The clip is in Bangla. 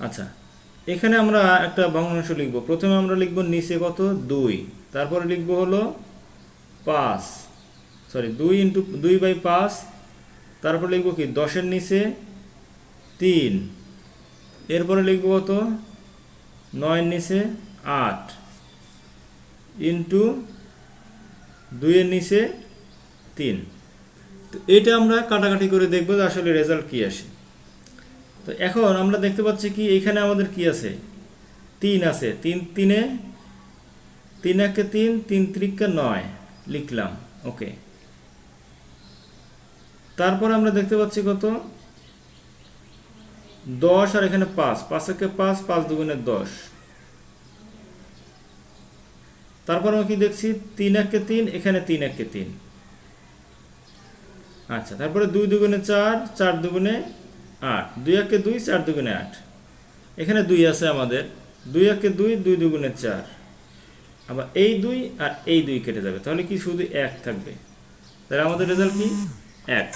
আচ্ছা এখানে আমরা একটা ভগ্নাংশ লিখব। প্রথমে আমরা লিখব নিচে কত? দুই। তারপরে লিখব হলো পাঁচ। সরি, দুই ইন্টু, দুই বাই পাঁচ। তারপর লিখব কি? দশের নিচে তিন। এরপরে লিখব কত? নয়ের নিচে আট। ইন্টু দুইয়ের নিচে তিন। তো এটা আমরা কাটাকাটি করে দেখব যে আসলে রেজাল্ট কী আসে। তো এখন আমরা দেখতে পাচ্ছি কি এখানে আমাদের কি আছে? তিন আছে। তিন, তিনে, তিন একে তিন তিন ত্রিকা নয় লিখলাম। ওকে। তারপর আমরা দেখতে পাচ্ছি কত? দশ আর এখানে পাঁচ। পাঁচ একে পাঁচ পাঁচ দুগুণে দশ। তারপর আমরা কি দেখছি? তিন একে তিন, এখানে তিন একে তিন। আচ্ছা তারপরে দুই দুগুণে চার চার দুগুণে আট। দুই একে দুই, চার দুগুণে আট। এখানে দুই আছে আমাদের। দুই একে দুই দুই দুগুণে চার। আবার এই দুই আর এই দুই কেটে যাবে। তাহলে কি শুধু এক থাকবে? তাহলে আমাদের রেজাল্ট কি? এক।